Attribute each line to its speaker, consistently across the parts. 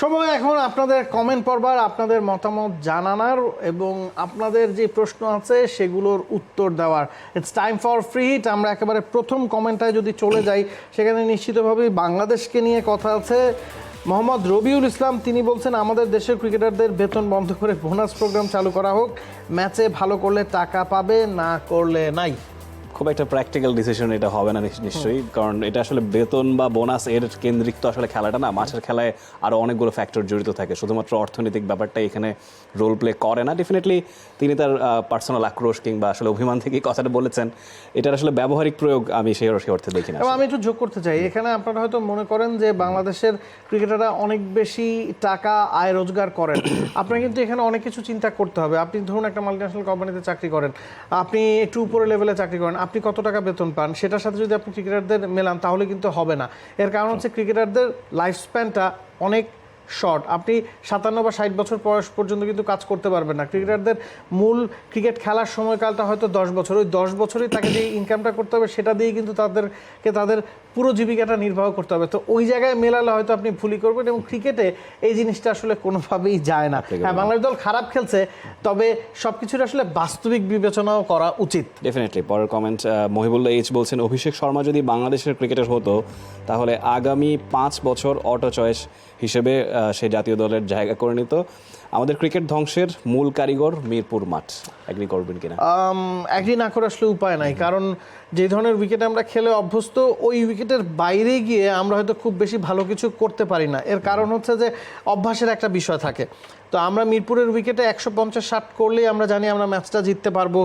Speaker 1: সময় এখন আপনাদের কমেন্ট পড়বার, আপনাদের মতামত জানানোর এবং আপনাদের যে প্রশ্ন আছে সেগুলোর উত্তর দেওয়ার। It's time for free hit আমরা একেবারে প্রথম কমেন্টটায় যদি চলে যাই, সেখানে নিশ্চিতভাবেই বাংলাদেশকে নিয়ে কথা আছে। মোহাম্মদ রবিউল ইসলাম, তিনি বলছেন, আমাদের দেশের ক্রিকেটারদের বেতন বন্ধ করে বোনাস প্রোগ্রাম চালু করা হোক। ম্যাচে ভালো করলে টাকা পাবে, না করলে নাই।
Speaker 2: খুব একটা প্র্যাকটিক্যাল ডিসিশন এটা হবে না নিশ- নিশ্চয়ই। কারণ এটা আসলে বেতন বা বোনাস এর কেন্দ্রিক তো আসলে খেলাটা না মাছের খেলায় আরও অনেকগুলো ফ্যাক্টর জড়িত থাকে। শুধুমাত্র অর্থনৈতিক ব্যাপারটা এখানে রোল প্লে করে না। ডেফিনেটলি তিনি তার পার্সোনাল আক্রোশ কিংবা আসলে অভিমান থেকে কথাটা বলেছেন। এটার আসলে ব্যবহারিক প্রয়োগ আমি সেই অর্থে দেখি না
Speaker 1: এবং আমি একটু যোগ করতে চাই। এখানে আপনারা হয়তো মনে করেন যে বাংলাদেশের ক্রিকেটাররা অনেক বেশি টাকা আয় রোজগার করেন। আপনার কিন্তু এখানে অনেক কিছু চিন্তা করতে হবে। আপনি ধরুন একটা মাল্টিন্যাশনাল কোম্পানিতে চাকরি করেন। আপনি একটু উপরে লেভেলে চাকরি করেন। আপনি কত টাকা বেতন পান? সেটার সাথে যদি আপনি ক্রিকেটারদের মেলান, তাহলে কিন্তু হবে না। এর কারণ হচ্ছে ক্রিকেটারদের লাইফ স্প্যানটা অনেক শর্ট আপনি সাতান্ন বা ষাট বছর বয়স পর্যন্ত কিন্তু কাজ করতে পারবেন না। ক্রিকেটারদের মূল ক্রিকেট খেলার সময়কালটা হয়তো দশ বছর। ওই দশ বছরই তাকে যে ইনকামটা করতে হবে সেটা দিয়ে কিন্তু তাদেরকে তাদের পুরো জীবিকাটা নির্বাহ করতে হবে। তো ওই জায়গায় মেলালে হয়তো আপনি ভুলই করবেন এবং ক্রিকেটে এই জিনিসটা আসলে কোনোভাবেই যায় না। হ্যাঁ বাংলাদেশ দল খারাপ খেলছে তবে সব কিছুর আসলে বাস্তবিক বিবেচনাও করা উচিত।
Speaker 2: ডেফিনেটলি পরের কমেন্ট মহিবুল্লাহ এইচ বলছেন অভিষেক শর্মা যদি বাংলাদেশের ক্রিকেটার হতো তাহলে আগামী পাঁচ বছর অটো চয়েস হিসেবে সে জাতীয় দলের জায়গা করে নিত। আমাদের ক্রিকেট ধ্বংসের মূল কারিগর মিরপুর মাঠ। এগ্রি করবেন কিনা?
Speaker 1: অ্যাগ্রি না করে আসলে উপায় নাই। কারণ যে ধরনের উইকেটে আমরা খেলে অভ্যস্ত, ওই উইকেটের বাইরে গিয়ে আমরা হয়তো খুব বেশি ভালো কিছু করতে পারি না। এর কারণ হচ্ছে যে অভ্যাসের একটা বিষয় থাকে। তো আমরা মিরপুরের উইকেটে একশো পঞ্চাশ ষাট করলেই আমরা জানি আমরা ম্যাচটা জিততে পারব।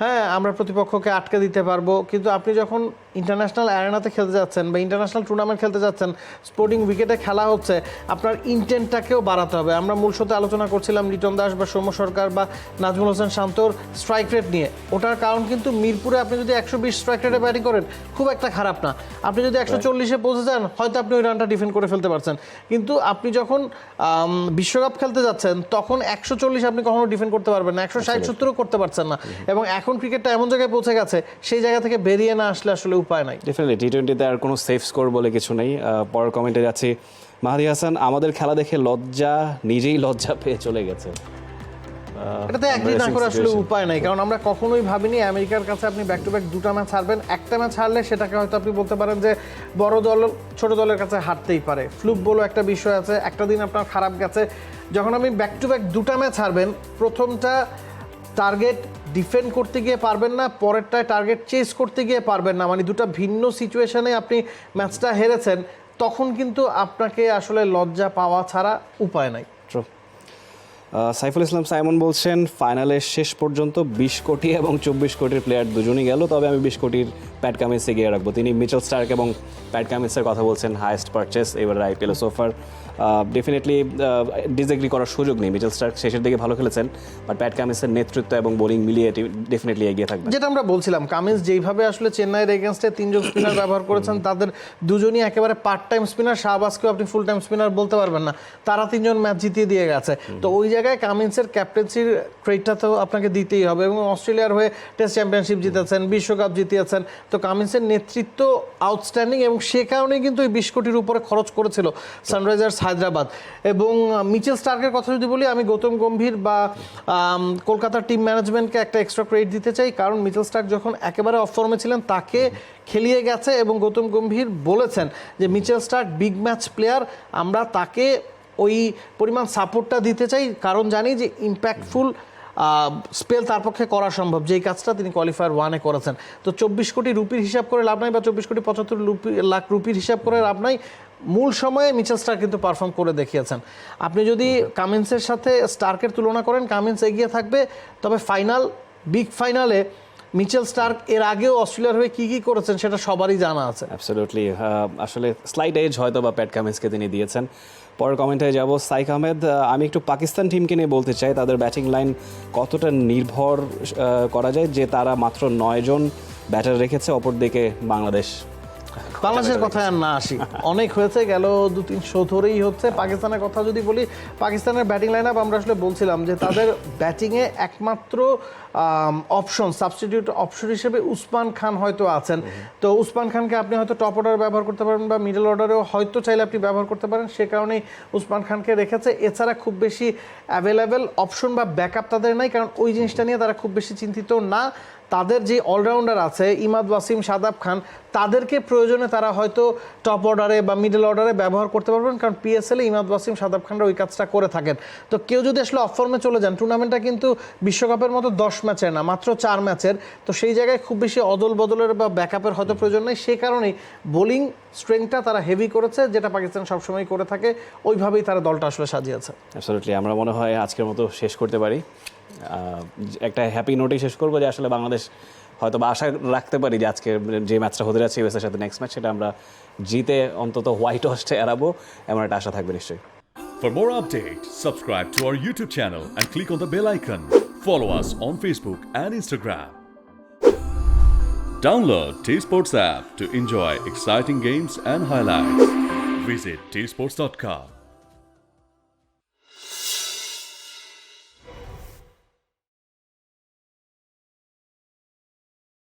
Speaker 1: হ্যাঁ আমরা প্রতিপক্ষকে আটকে দিতে পারব। কিন্তু আপনি যখন ইন্টারন্যাশনাল অ্যারেনাতে খেলতে যাচ্ছেন বা ইন্টারন্যাশনাল টুর্নামেন্ট খেলতে যাচ্ছেন স্পোর্টিং উইকেটে খেলা হচ্ছে আপনার ইন্টেন্টটাকেও বাড়াতে হবে। আমরা মূল সাথে আলোচনা করছিলাম লিটন দাস বা সৌম্য সরকার বা নাজমুল হোসেন শান্তর স্ট্রাইক রেট নিয়ে। ওটার কারণ কিন্তু মিরপুরে আপনি যদি একশো বিশ স্ট্রাইক রেটে ব্যাটিং করেন খুব একটা খারাপ না। আপনি যদি একশো চল্লিশে পৌঁছে যান হয়তো আপনি ওই রানটা ডিফেন্ড করে ফেলতে পারছেন। কিন্তু আপনি যখন বিশ্বকাপ খেলতে যাচ্ছেন তখন একশো চল্লিশ আপনি কখনো ডিফেন্ড করতে পারবেন না। একশো ষাট সত্তরও করতে পারছেন না। এবং এখন ক্রিকেটটা এমন জায়গায় পৌঁছে গেছে সেই জায়গা থেকে বেরিয়ে না আসলে আসলে উপায় নাই।
Speaker 2: ডেফিনেটলি টি টোয়েন্টিতে আর কোনো সেফ স্কোর বলে কিছু নেই। পরের কমেন্টে যাচ্ছি। মাহাদি হাসান আমাদের খেলা দেখে লজ্জা নিজেই লজ্জা পেয়ে চলে গেছে।
Speaker 1: এটাতে অ্যাগ্রি না করে আসলে উপায় নাই কারণ আমরা কখনোই ভাবিনি আমেরিকার কাছে আপনি ব্যাক টু ব্যাক দুটা ম্যাচ হারবেন। একটা ম্যাচ হারলে সেটাকে হয়তো আপনি বলতে পারেন যে বড় দল ছোট দলের কাছে হারতেই পারে। ফ্লুক বলো একটা বিষয় আছে একটা দিন আপনার খারাপ গেছে। যখন আপনি ব্যাক টু ব্যাক দুটা ম্যাচ হারবেন প্রথমটা টার্গেট ডিফেন্ড করতে গিয়ে পারবেন না পরেরটায় টার্গেট চেস করতে গিয়ে পারবেন না। মানে দুটো ভিন্ন সিচুয়েশনে আপনি ম্যাচটা হেরেছেন। তখন কিন্তু আপনাকে আসলে লজ্জা পাওয়া ছাড়া উপায় নাই.
Speaker 2: সাইফুল ইসলাম সাইমন বলছেন, ফাইনালের শেষ পর্যন্ত বিশ কোটি এবং চব্বিশ কোটির প্লেয়ার দুজনই গেল, তবে আমি বিশ কোটির প্যাট কামিন্সে গিয়ে রাখব। তিনি মিচেল স্টার্ক এবং প্যাট কামিন্সের কথা বলছেন হায়েস্ট পারচেস এবার IPL so far definitely disagree করার সুযোগ নেই। মিচেল স্টার্ক শেষের দিকে ভালো খেলেছেন বাট প্যাট কামিন্সের নেতৃত্ব এবং বোলিং মিলিয়ে ডেফিনেটলি এগিয়ে থাকবে।
Speaker 1: যেটা আমরা বলছিলাম কামিন্স যেইভাবে আসলে চেন্নাইয়ের এগেনস্টে তিনজন স্পিনার ব্যবহার করেছেন তাদের দুজনই একেবারে পার্ট টাইম স্পিনার শাহবাজকেও আপনি ফুল টাইম স্পিনার বলতে পারবেন না। তারা তিনজন ম্যাচ জিতিয়ে দিয়ে গেছে। তো ওই জায়গায় কামিন্সের ক্যাপ্টেন্সির ক্রেডিটটা তো আপনাকে দিতেই হবে এবং অস্ট্রেলিয়ার হয়ে টেস্ট চ্যাম্পিয়নশিপ জিতেছেন বিশ্বকাপ জিতিয়েছেন। তো কামিন্সের নেতৃত্ব আউটস্ট্যান্ডিং এবং সে কারণেই কিন্তু এই বিশ কোটির উপরে খরচ করেছিল। সানরাইজার্স হায়দ্রাবাদ। এবং মিচেল স্টার্কের কথা যদি বলি, আমি গৌতম গম্ভীর বা কলকাতার টিম ম্যানেজমেন্টকে একটা এক্সট্রা ক্রেডিট দিতে চাই, কারণ মিচেল স্টার্ক যখন একেবারে অফ ফর্মে ছিলেন, তাকে খেলিয়ে গেছে এবং গৌতম গম্ভীর বলেছেন যে, Mitchell Starc big match player আমরা তাকে ওই পরিমাণ সাপোর্টটা দিতে চাই, কারণ জানি যে ইম্প্যাক্টফুল স্পেল তার পক্ষে করা সম্ভব। যেই কাজটা তিনি কোয়ালিফায়ার ওয়ানে করেছেন। তো চব্বিশ কোটি রুপির হিসাব করে লাভ নাই বা চব্বিশ কোটি পঁচাত্তর লাখ রুপির হিসাব করে লাভ নাই মূল সময়ে মিচেল স্টার কিন্তু পারফর্ম করে দেখিয়েছেন। আপনি যদি কামিন্সের সাথে স্টার্কের তুলনা করেন কামিন্স এগিয়ে থাকবে। তবে ফাইনাল বিগ ফাইনালে মিচেল স্টার্ক এর আগেও অস্ট্রেলিয়ার হয়ে কী কী করেছেন সেটা সবারই জানা আছে।
Speaker 2: অ্যাবসলিউটলি আসলে স্লাইড এজ হয়তো বা প্যাট কামিন্সকে তিনি দিয়েছেন। পরের কমেন্টে যাব সাইক আহমেদ আমি একটু পাকিস্তান টিমকে নিয়ে বলতে চাই তাদের ব্যাটিং লাইন কতটা নির্ভর করা যায় যে তারা মাত্র নয়জন ব্যাটার রেখেছে অপরদিকে বাংলাদেশ।
Speaker 1: বাংলাদেশের কথায় আর না আসি। অনেক হয়েছে গেল দু তিন শো ধরেই হচ্ছে। পাকিস্তানের কথা যদি বলি পাকিস্তানের ব্যাটিং লাইন আপ আমরা আসলে বলছিলাম যে তাদের ব্যাটিংয়ে একমাত্র অপশন সাবস্টিটিউট অপশন হিসেবে উসমান খান হয়তো আছেন। তো উসমান খানকে আপনি হয়তো টপ অর্ডার ব্যবহার করতে পারেন বা মিডল অর্ডারেও হয়তো চাইলে আপনি ব্যবহার করতে পারেন। সে কারণেই উসমান খানকে রেখেছে। এছাড়া খুব বেশি অ্যাভেলেবেল অপশন বা ব্যাকআপ তাদের নাই কারণ ওই জিনিসটা নিয়ে তারা খুব বেশি চিন্তিত না। তাদের যে অলরাউন্ডার আছে ইমাদ ওয়াসিম সাদাব খান তাদেরকে প্রয়োজনে তারা হয়তো টপ অর্ডারে বা মিডল অর্ডারে ব্যবহার করতে পারবেন কারণ পিএসএল ইমাদ ওয়াসিম সাদাব খানরা ওই কাজটা করে থাকেন। তো কেউ যদি আসলে অফ ফর্মে চলে যান টুর্নামেন্টটা কিন্তু বিশ্বকাপের মতো দশ ম্যাচের না মাত্র চার ম্যাচের। তো সেই জায়গায় খুব বেশি অদল বদলের বা ব্যাকআপের হয়তো প্রয়োজন নেই। সেই কারণেই বোলিং স্ট্রেংথটা তারা হেভি করেছে যেটা পাকিস্তান সবসময় করে থাকে। ওইভাবেই তারা দলটা আসলে সাজিয়েছে।
Speaker 2: আমরা মনে হয় আজকের মতো শেষ করতে পারি। একটা হ্যাপি নোটেই শেষ করব যে আসলে বাংলাদেশ হয়তো বা আশা রাখতে পারি যে আজকে যে ম্যাচটা হতে যাচ্ছে ইউএসের সাথে নেক্সট ম্যাচ সেটা আমরা জিতে অন্তত হোয়াইট হাউসটা এড়াবো এমন একটা আশা থাকবে নিশ্চয়ই
Speaker 3: For more updates, subscribe to our YouTube channel and click on the bell icon. Follow us on Facebook and Instagram. Download T Sports app to enjoy exciting games and highlights. Visit tsports.com.